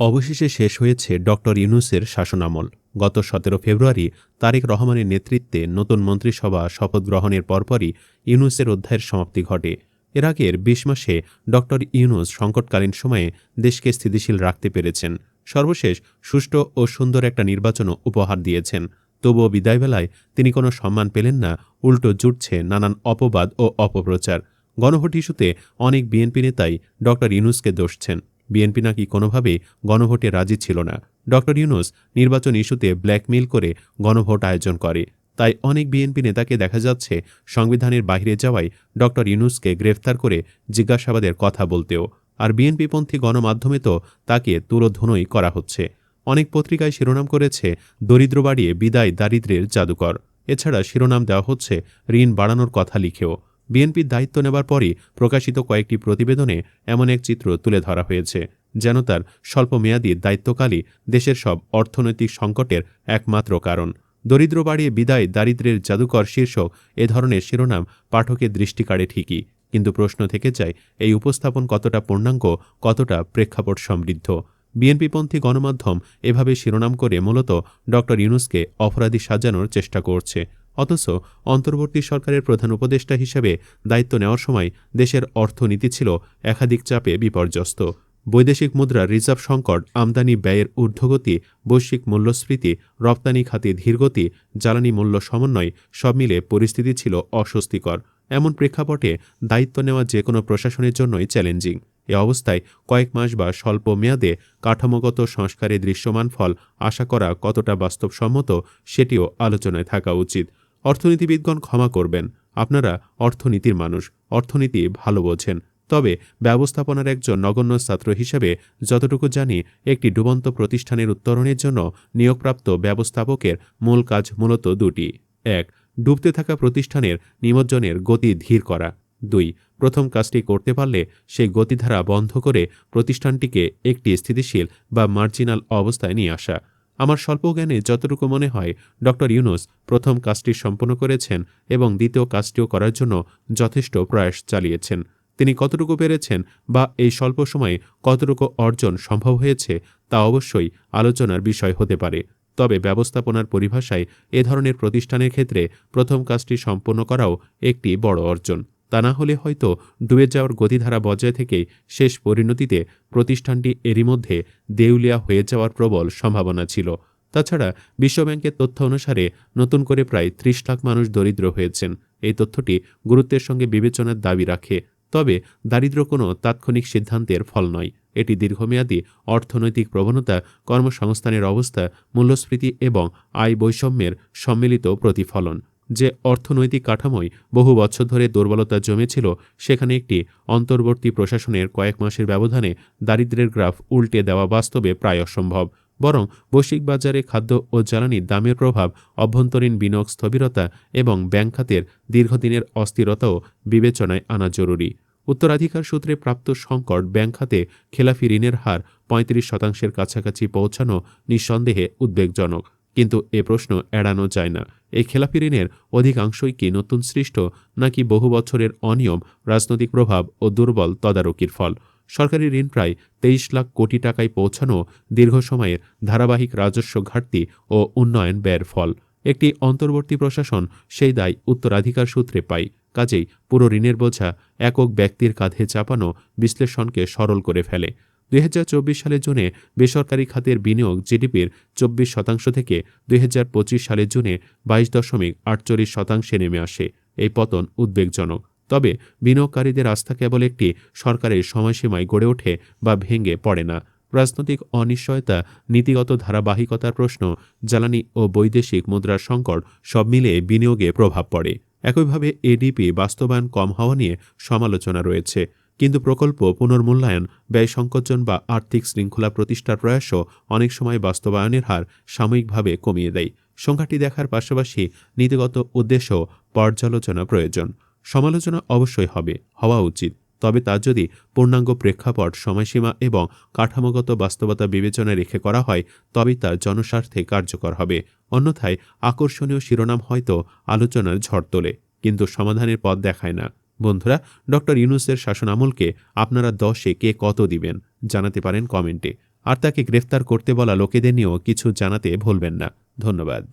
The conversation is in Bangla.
অবশেষে শেষ হয়েছে ডক্টর ইউনুসের শাসনামল। গত সতেরো ফেব্রুয়ারি তারেক রহমানের নেতৃত্বে নতুন মন্ত্রিসভা শপথ গ্রহণের পরপরই ইউনুসের অধ্যায়ের সমাপ্তি ঘটে। এর আগের বিশ মাসে ডক্টর ইউনুস সংকটকালীন সময়ে দেশকে স্থিতিশীল রাখতে পেরেছেন। সর্বশেষ সুষ্ঠু ও সুন্দর একটা নির্বাচনও উপহার দিয়েছেন। তবুও বিদায়বেলায় তিনি কোনো সম্মান পেলেন না, উল্টো জুটছে নানান অপবাদ ও অপপ্রচার। গণভোট ইস্যুতে অনেক বিএনপি নেতাই ডক্টর ইউনুসকে দোষছেন। বিএনপি নাকি কোনোভাবে গণভোটে রাজি ছিল না। ডক্টর ইউনুস নির্বাচন ইস্যুতে ব্ল্যাকমেইল করে গণভোট আয়োজন করে। তাই অনেক বিএনপি নেতাকে দেখা যাচ্ছে সংবিধানের বাইরে যাওয়ায় ডক্টর ইউনুসকে গ্রেফতার করে জিজ্ঞাসাবাদের কথা বলতেও। আর বিএনপিপন্থী গণমাধ্যমে তো তাকে তুলোধনই করা হচ্ছে। অনেক পত্রিকায় শিরোনাম করেছে দরিদ্র বাড়িয়ে বিদায় দারিদ্রের জাদুকর। এছাড়া শিরোনাম দেওয়া হচ্ছে ঋণ বাড়ানোর কথা লিখেও। বিএনপির দায়িত্ব নেবার পরই প্রকাশিত কয়েকটি প্রতিবেদনে এমন এক চিত্র তুলে ধরা হয়েছে, যেন তার স্বল্পমেয়াদী দায়িত্বকালই দেশের সব অর্থনৈতিক সংকটের একমাত্র কারণ। দরিদ্র বাড়িয়ে বিদায় দারিদ্রের জাদুকর শীর্ষক এ ধরনের শিরোনাম পাঠকের দৃষ্টি কাড়ে ঠিকই, কিন্তু প্রশ্ন থেকে যায়, এই উপস্থাপন কতটা পূর্ণাঙ্গ, কতটা প্রেক্ষাপট সমৃদ্ধ? বিএনপিপন্থী গণমাধ্যম এভাবে শিরোনাম করে মূলত ড ইউনুসকে অপরাধী সাজানোর চেষ্টা করছে। অথচ অন্তর্বর্তী সরকারের প্রধান উপদেষ্টা হিসেবে দায়িত্ব নেওয়ার সময় দেশের অর্থনীতি ছিল একাধিক চাপে বিপর্যস্ত। বৈদেশিক মুদ্রা রিজার্ভ সংকট, আমদানি ব্যয়ের ঊর্ধ্বগতি, বৈশ্বিক মূল্যস্ফীতি, রপ্তানি খাতে ধীরগতি, জ্বালানি মূল্য সমন্বয় সব মিলে পরিস্থিতি ছিল অস্বস্তিকর। এমন প্রেক্ষাপটে দায়িত্ব নেওয়া যে কোনো প্রশাসনের জন্যই চ্যালেঞ্জিং। এ অবস্থায় কয়েক মাস বা স্বল্প মেয়াদে কাঠামোগত সংস্কারে দৃশ্যমান ফল আশা করা কতটা বাস্তবসম্মত সেটিও আলোচনায় থাকা উচিত। অর্থনীতিবিদগণ ক্ষমা করবেন। আপনারা অর্থনীতির মানুষ, অর্থনীতি ভালো বোঝেন। তবে ব্যবস্থাপনার একজন নগণ্য ছাত্র হিসেবে যতটুকু জানি, একটি ডুবন্ত প্রতিষ্ঠানের উত্তরণের জন্য নিয়োগপ্রাপ্ত ব্যবস্থাপকের মূল কাজ মূলত দুটি। এক, ডুবতে থাকা প্রতিষ্ঠানের নিমজ্জনের গতি ধীর করা। দুই, প্রথম কাজটি করতে পারলে সেই গতিধারা বন্ধ করে প্রতিষ্ঠানটিকে একটি স্থিতিশীল বা মার্জিনাল অবস্থায় নিয়ে আসা। আমার স্বল্প জ্ঞানে যতটুকু মনে হয় ড ইউনুস প্রথম কাজটি সম্পন্ন করেছেন এবং দ্বিতীয় কাজটিও করার জন্য যথেষ্ট প্রয়াস চালিয়েছেন। তিনি কতটুকু পেরেছেন বা এই স্বল্প সময়ে কতটুকু অর্জন সম্ভব হয়েছে, তা অবশ্যই আলোচনার বিষয় হতে পারে। তবে ব্যবস্থাপনার পরিভাষায় এ ধরনের প্রতিষ্ঠানের ক্ষেত্রে প্রথম কাজটি সম্পন্ন করাও একটি বড় অর্জন। তা না হলে হয়তো ডুবে যাওয়ার গতিধারা বজায় থেকে শেষ পরিণতিতে প্রতিষ্ঠানটি এরই মধ্যে দেউলিয়া হয়ে যাওয়ার প্রবল সম্ভাবনা ছিল। তাছাড়া বিশ্বব্যাংকের তথ্য অনুসারে নতুন করে প্রায় ত্রিশ লাখ মানুষ দরিদ্র হয়েছেন। এই তথ্যটি গুরুত্বের সঙ্গে বিবেচনার দাবি রাখে। তবে দারিদ্র কোনো তাৎক্ষণিক সিদ্ধান্তের ফল নয়। এটি দীর্ঘমেয়াদী অর্থনৈতিক প্রবণতা, কর্মসংস্থানের অবস্থা, মূল্যস্ফীতি এবং আয় বৈষম্যের সম্মিলিত প্রতিফলন। যে অর্থনৈতিক কাঠামোয় বহু বছর ধরে দুর্বলতা জমেছিল, সেখানে একটি অন্তর্বর্তী প্রশাসনের কয়েক মাসের ব্যবধানে দারিদ্রের গ্রাফ উল্টে দেওয়া বাস্তবে প্রায় অসম্ভব। বরং বৈশ্বিক বাজারে খাদ্য ও জ্বালানির দামের প্রভাব, অভ্যন্তরীণ বিনিয়োগ স্থবিরতা এবং ব্যাংক খাতের দীর্ঘদিনের অস্থিরতাও বিবেচনায় আনা জরুরি। উত্তরাধিকার সূত্রে প্রাপ্ত সংকট ব্যাংক খাতে খেলাফি ঋণের হার পঁয়ত্রিশ শতাংশের কাছাকাছি পৌঁছানো নিঃসন্দেহে উদ্বেগজনক। কিন্তু এ প্রশ্ন এড়ানো যায় না। এই খেলাপি ঋণের অধিকাংশই কি নতুন সৃষ্ট নাকি বহু বছরের অনিয়ম, রাজনৈতিক প্রভাব ও দুর্বল তদারকির ফল? সরকারি ঋণ প্রায় তেইশ লাখ কোটি টাকায় পৌঁছানো দীর্ঘ সময়ের ধারাবাহিক রাজস্ব ঘাটতি ও উন্নয়ন ব্যয়ের ফল। একটি অন্তর্বর্তী প্রশাসন সেই দায় উত্তরাধিকার সূত্রে পায়। কাজেই পুরো ঋণের বোঝা একক ব্যক্তির কাঁধে চাপানো বিশ্লেষণকে সরল করে ফেলে। দুই হাজার চব্বিশ সালের জুনে বেসরকারি খাতের বিনিয়োগ জিডিপির চব্বিশ শতাংশ থেকে দুই হাজার পঁচিশ সালের জুনে বাইশ দশমিক আটচল্লিশ শতাংশে নেমে আসে। এই পতন উদ্বেগজনক। তবে বিনিয়োগকারীদের আস্থা কেবল একটি সরকারের সময়সীমায় গড়ে ওঠে বা ভেঙে পড়ে না। রাজনৈতিক অনিশ্চয়তা, নীতিগত ধারাবাহিকতার প্রশ্ন, জ্বালানি ও বৈদেশিক মুদ্রার সংকট সব মিলিয়ে বিনিয়োগে প্রভাব পড়ে। একইভাবে এডিপি বাস্তবায়ন কম হওয়া নিয়ে সমালোচনা রয়েছে। কিন্তু প্রকল্প পুনর্মূল্যায়ন ব্যয় সংকোচন বা আর্থিক শৃঙ্খলা প্রতিষ্ঠার প্রয়াসও অনেক সময় বাস্তবায়নের হার সাময়িকভাবে কমিয়ে দেয়। সংখ্যাটি দেখার পাশাপাশি নীতিগত উদ্দেশ্য পর্যালোচনা প্রয়োজন। সমালোচনা অবশ্যই হবে, হওয়া উচিত। তবে তা যদি পূর্ণাঙ্গ প্রেক্ষাপট, সময়সীমা এবং কাঠামোগত বাস্তবতা বিবেচনায় রেখে করা হয়, তবেই তা জনস্বার্থে কার্যকর হবে। অন্যথায় আকর্ষণীয় শিরোনাম হয়তো আলোচনার ঝড় তোলে, কিন্তু সমাধানের পথ দেখায় না। বন্ধুরা, ডক্টর ইউনুসের শাসনামলকে আপনারা দশে কে কত দিবেন জানাতে পারেন কমেন্টে। আর তাকে গ্রেফতার করতে বলা লোকেদের নিয়েও কিছু জানাতে ভুলবেন না। ধন্যবাদ।